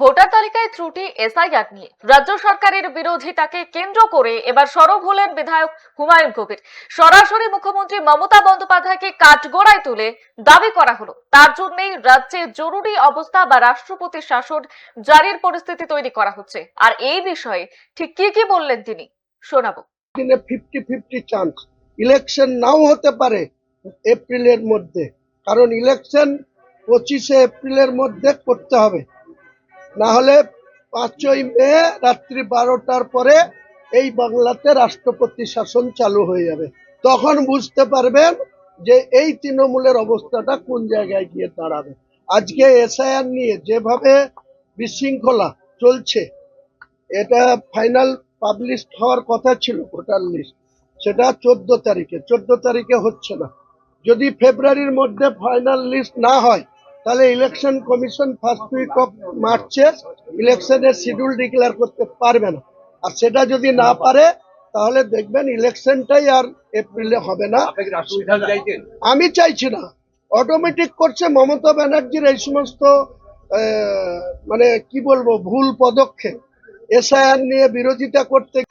Voter তালিকায় ত্রুটি SIR নিয়ে। রাজ্য সরকারের বিরোধিতাকে কেন্দ্র করে এবার সরব হলেন বিধায়ক হুমায়ুন কবির। সরাসরি মুখ্যমন্ত্রী মমতা বন্দ্যোপাধ্যায়কে কাঠগড়ায় তুলে দাবি করা হলো। তার জন্যই রাজ্যে জরুরি অবস্থা বা রাষ্ট্রপতি শাসন জারির পরিস্থিতি তৈরি করা হচ্ছে। আর এই বিষয়ে ঠিক কি কি বললেন তিনি, শোনাবো। দিনে ফিফটি ফিফটি চান্স ইলেকশন নাও হতে পারে এপ্রিলের মধ্যে। কারণ ইলেকশন পঁচিশে এপ্রিলের মধ্যে করতে হবে। না হলে পাঁচই মে রাত্রি বারোটার পরে এই বাংলাতে রাষ্ট্রপতি শাসন চালু হয়ে যাবে। তখন বুঝতে পারবেন যে এই তৃণমূলের অবস্থাটা কোন জায়গায় গিয়ে দাঁড়াবে। আজকে এসআইআর নিয়ে যেভাবে বিশৃঙ্খলা চলছে, এটা ফাইনাল পাবলিশ হওয়ার কথা ছিল ভোটার লিস্ট। সেটা চোদ্দ তারিখে চোদ্দ তারিখে হচ্ছে না। যদি ফেব্রুয়ারির মধ্যে ফাইনাল লিস্ট না হয় তাহলে election commission first week of মার্চে ইলেকশনের শিডিউল ডিক্লেয়ার করতে পারবে না। আর সেটা যদি না পারে তাহলে দেখবেন ইলেকশনটাই আর এপ্রিলে হবে না। আমি চাইছি না। অটোমেটিক করছে মমতা ব্যানার্জির এই সমস্ত মানে কি বলব ভুল পদক্ষেপ। এসআইআর নিয়ে বিরোধিতা করতে